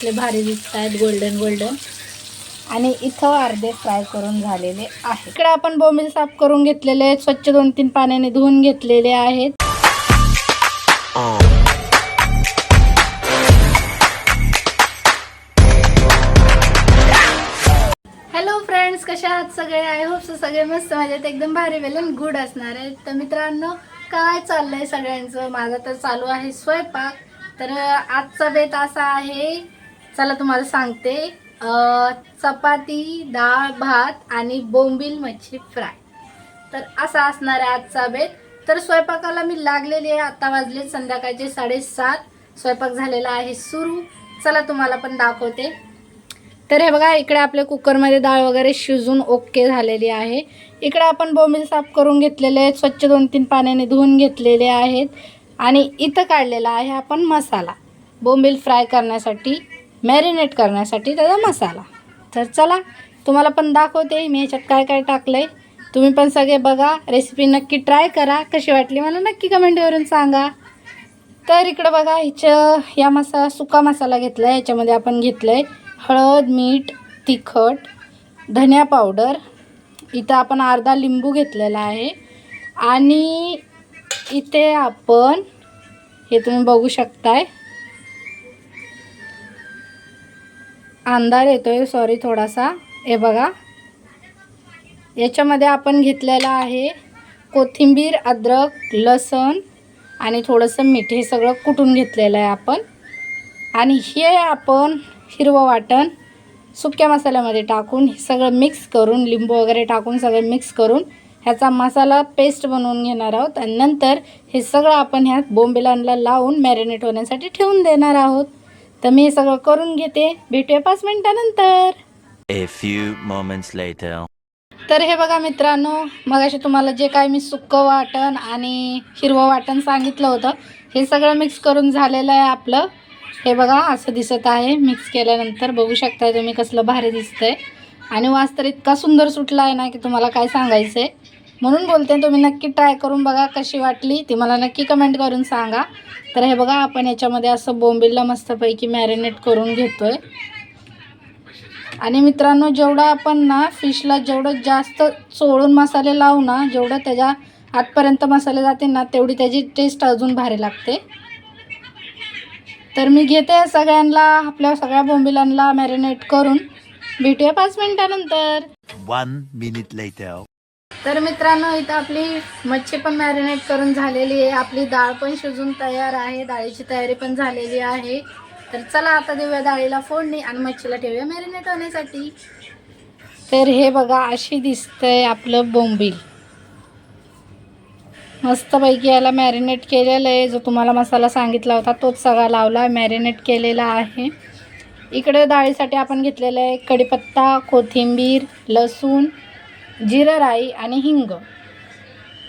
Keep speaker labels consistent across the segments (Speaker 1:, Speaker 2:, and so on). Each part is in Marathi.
Speaker 1: आपले भारी दिसत आहेत गोल्डन गोल्डन आणि इथं अर्धे फ्राय करून झालेले आहे इकडे आपण बोंबील साफ करून घेतलेले आहेत. स्वच्छ दोन तीन पाण्याने धुवून घेतलेले आहेत. हॅलो फ्रेंड्स कशा आहात सगळे? आय होप सगळे मस्त माझ्यात एकदम भारी वेलन गुड असणार आहे तर मित्रांनो काय चाललंय सगळ्यांचं? माझा तर चालू आहे स्वयंपाक. तर आजचा बेत असा आहे चला तुम्हाला सांगते. चपाती डाळ भात आणि बोंबील मच्छी फ्राय. तर असा असणार आहे आजचा बेत. तर स्वयंपाकाला मी लागलेली आहे. आता वाजले संध्याकाळचे साडेसात. स्वयंपाक झालेला आहे सुरू. चला तुम्हाला पण दाखवते. तर हे बघा इकडे आपल्या कुकरमध्ये डाळ वगैरे शिजून ओके झालेली आहे. इकडे आपण बोंबील साफ करून घेतलेले आहेत. स्वच्छ दोन तीन पाण्याने धुवून घेतलेले आहेत. आणि इथं काढलेला आहे आपण मसाला. बोंबील फ्राय करण्यासाठी मॅरिनेट करण्यासाठी त्याचा मसाला. तर चला तुम्हाला पण दाखवते मी ह्याच्यात काय काय टाकलं आहे तुम्ही पण सगळे बघा रेसिपी नक्की ट्राय करा. कशी वाटली मला नक्की कमेंटवरून सांगा. तर इकडं बघा हिचं या मसाला सुका मसाला घेतला आहे याच्यामध्ये आपण घेतलं आहे हळद मीठ तिखट धनिया पावडर इथं आपण अर्धा लिंबू घेतलेला आहे. आणि इथे आपण हे तुम्ही बघू शकताय अंधार आहे सॉरी थोडासा. हे बघा. याच्यामध्ये आपण घेतलेला आहे कोथिंबीर अद्रक लसण आणि थोडंसं मीठ. हे सगळं कुटून घेतलेलं आहे आपण? आणि हे आपण हिरवं वाटण सुक्या मसाल्यामध्ये टाकून हे सगळं मिक्स करून लिंबू वगैरे टाकून सगळं मिक्स करून ह्याचा मसाला पेस्ट बनवून घेणार आहोत. आणि नंतर हे सगळं आपण ह्यात बोंबिलांना लावून मॅरिनेट होण्यासाठी ठेवून देणार आहोत. तर मी हे सगळं करून घेते. भेटूया पाच मिनिटानंतर.
Speaker 2: A few moments later.
Speaker 1: तर हे बघा मित्रांनो मगाशी तुम्हाला जे काय मी सुक्कं वाटण आणि हिरवं वाटण सांगितलं होतं हे सगळं मिक्स करून झालेलं आहे आपलं. हे बघा असं दिसत आहे. मिक्स केल्यानंतर बघू शकताय तुम्ही कसलं भारी दिसतंय. आणि वास तर इतका सुंदर सुटला आहे ना की तुम्हाला काय सांगायचं आहे म्हणून बोलते तुम्ही नक्की ट्राय करून बघा कशी वाटली. ती मला नक्की कमेंट करून सांगा. तर हे बघा आपण याच्यामध्ये असं बोंबिलला मस्तपैकी मॅरिनेट करून घेतो आहे आणि मित्रांनो जेवढं आपण ना फिशला जेवढं जास्त चोळून मसाले लावू ना जेवढं त्याच्या आतपर्यंत मसाले जाते ना तेवढी त्याची टेस्ट अजून भारी लागते. तर मी घेते सगळ्यांना आपल्या सगळ्या बोंबिलांना मॅरिनेट करून. भेटूया पाच मिनिटानंतर.
Speaker 2: One minute.
Speaker 1: तर मित्रांनो इथं आपली मच्छी पण मॅरिनेट करून झालेली आहे. आपली डाळ पण शिजून तयार आहे. डाळीची तयारी पण झालेली आहे. तर चला आता देऊया डाळीला फोडणी आणि मच्छीला ठेवूया मॅरिनेट होण्यासाठी. तर हे बघा अशी दिसतंय आपलं बोंबील. मस्तपैकी याला मॅरिनेट केलेलं आहे. जो तुम्हाला मसाला सांगितला होता तोच सगळा लावला मॅरिनेट केलेला आहे. इकडे डाळीसाठी आपण घेतलेलं आहे कढीपत्ता कोथिंबीर लसूण जिरं राई आणि हिंग.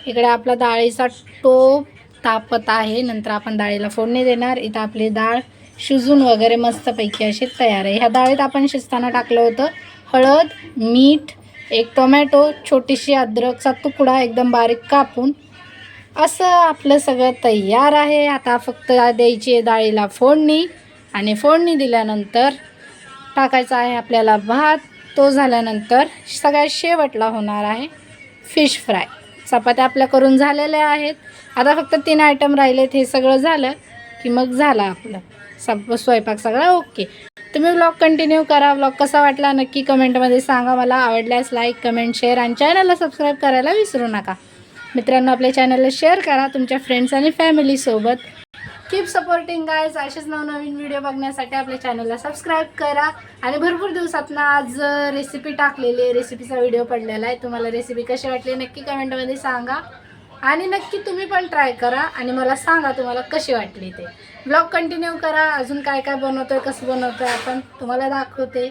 Speaker 1: इकडे आपला डाळीचा टोप तापत आहे. नंतर आपण डाळीला फोडणी देणार. इथं आपली डाळ शिजून वगैरे मस्तपैकी अशी तयार आहे. ह्या डाळीत आपण शिजताना टाकलं होतं हळद मीठ एक टोमॅटो छोटीशी अद्रकचा तुकडा एकदम बारीक कापून. असं आपलं सगळं तयार आहे. आता फक्त द्यायची आहे डाळीला फोडणी. आणि फोडणी दिल्यानंतर टाकायचा आहे आपल्याला भात. तो झाल्यानंतर सगळ्यात शेवटला होणार आहे फिश फ्राय. चपात्या आपल्या करून झालेल्या आहेत. आता फक्त तीन आयटम राहिलेत. हे सगळं झालं की मग झालं आपलं. सब स्वयंपाक सगळा ओके. तुम्ही ब्लॉग कंटिन्यू करा. ब्लॉग कसा वाटला नक्की कमेंटमध्ये सांगा. मला आवडल्यास लाईक कमेंट शेअर आणि चॅनलला सबस्क्राईब करायला विसरू नका. मित्रांनो आपल्या चॅनलला शेअर करा. तुमच्या फ्रेंड्स आणि फॅमिलीसोबत कीप सपोर्टिंग गायज असेच नवनवीन व्हिडिओ बघण्यासाठी आपल्या चॅनलला सबस्क्राईब करा. आणि भरपूर दिवसातनं आज रेसिपी टाकलेली आहे. रेसिपीचा व्हिडिओ पडलेला आहे. तुम्हाला रेसिपी कशी वाटली नक्की कमेंटमध्ये सांगा. आणि नक्की तुम्ही पण ट्राय करा. आणि मला सांगा तुम्हाला कशी वाटली ते. ब्लॉग कंटिन्यू करा. अजून काय काय बनवतोय कसं बनवतोय आपण तुम्हाला दाखवते.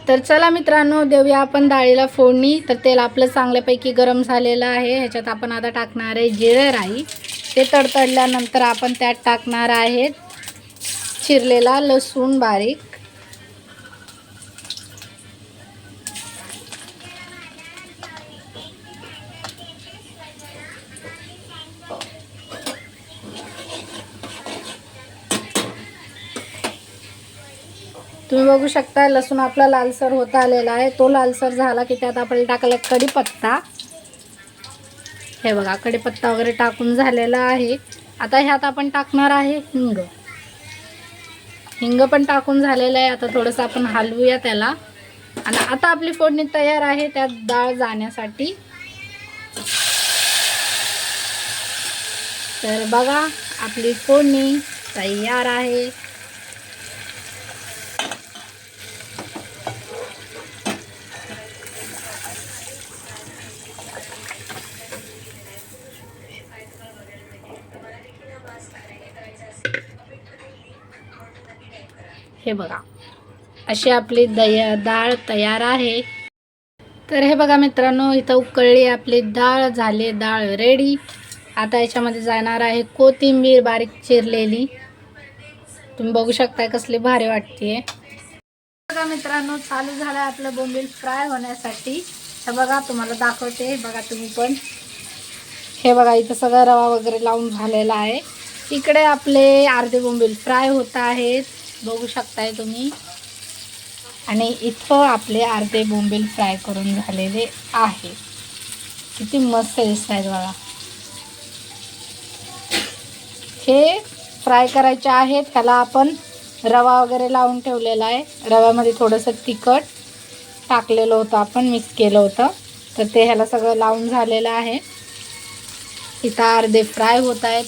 Speaker 1: तर चला मित्रांनो देऊया आपण डाळीला फोडणी. तर तेल आपलं चांगल्यापैकी गरम झालेलं आहे. ह्याच्यात आपण आता टाकणार आहे जिरे राई. ते तडतडल्यानंतर आपण त्यात टाकणार आहेत चिरलेला लसूण बारीक. तुम्ही बघू शकता लसूण आपला लालसर होता आलेला आहे. तो लालसर झाला की त्यात आपण टाकला कढीपत्ता. हे बघा कडेपत्ता वगैरे टाकून झालेला आहे. आता ह्यात आपण टाकणार आहे हिंग. हिंग पण टाकून झालेलं आहे. आता थोडंसं आपण हलवूया त्याला. आणि आता आपली फोडणी तयार आहे त्यात डाळ जाण्यासाठी. तर बघा आपली फोडणी तयार आहे. हे बघा. अशी आपली दया डाळ तयार आहे. तर हे बघा मित्रांनो इथं उकळली आपली डाळ झाली डाळ रेडी आता याच्यामध्ये जाणार आहे कोथिंबीर बारीक चिरलेली. तुम्ही बघू शकताय कसली भारी वाटते बघा मित्रांनो चालू झालं आपलं बोंबील फ्राय होण्यासाठी. हे बघा तुम्हाला दाखवते. बघा तुम्ही पण. हे बघा इथं सगळा रवा वगैरे लावून झालेला आहे. इकडे आपले अर्धे बोंबील फ्राय होत आहेत. बघू शकताय तुम्ही. आणि इथं आपले अर्धे बोंबील फ्राय करून झालेले आहे. किती मस्त दिसत आहेत बघा. हे फ्राय करायचे आहेत ह्याला आपण रवा वगैरे लावून ठेवलेला आहे. रव्यामध्ये थोडंसं तिखट टाकलेलं होतं आपण मिक्स केलं होतं. तर ते ह्याला सगळं लावून झालेलं आहे. इथं अर्धे फ्राय होत आहेत.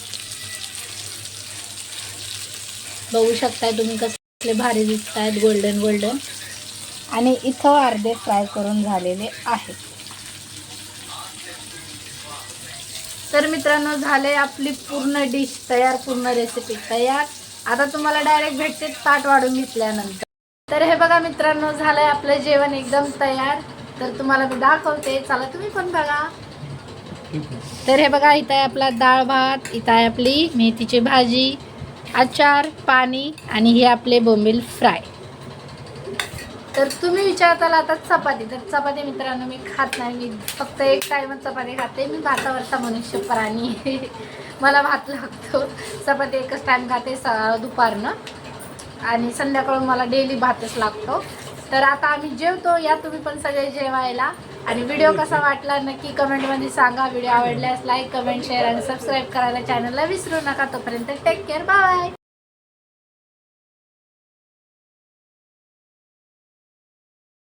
Speaker 1: बघू शकताय तुम्ही कसले भारी दिसत आहेत गोल्डन गोल्डन आणि इथं अर्धे फ्राय करून झालेले आहेत. तर मित्रांनो झाले आपली पूर्ण डिश तयार पूर्ण रेसिपी तयार. आता तुम्हाला डायरेक्ट भेटते ताट वाढून घेतल्यानंतर. तर हे बघा मित्रांनो झालंय आपलं जेवण एकदम तयार. तर तुम्हाला मी दाखवते. चला तुम्ही पण बघा. तर हे बघा इथं आहे आपला डाळ भात इथं आहे आपली मेथीची भाजी. अचार पाणी आणि हे आपले बोंबील फ्राय. तर तुम्ही विचारताल आता चपाती. तर चपाती मित्रांनो मी खात नाही. मी फक्त एक टाईमच चपाती खाते. मी भातावरचा मनुष्य प्राणी. मला भात लागतो. चपाती एकच टाईम खाते स दुपारनं. आणि संध्याकाळून मला डेली भातच लागतो. तर आता आम्ही जेवतो. या तुम्ही पण सगळे जेवायला. आणि व्हिडिओ कसा वाटला नक्की कमेंटमध्ये सांगा. व्हिडिओ आवडल्यास लाईक कमेंट शेअर आणि सबस्क्राईब करायला चॅनलला विसरू नका. तोपर्यंत टेक केअर बाय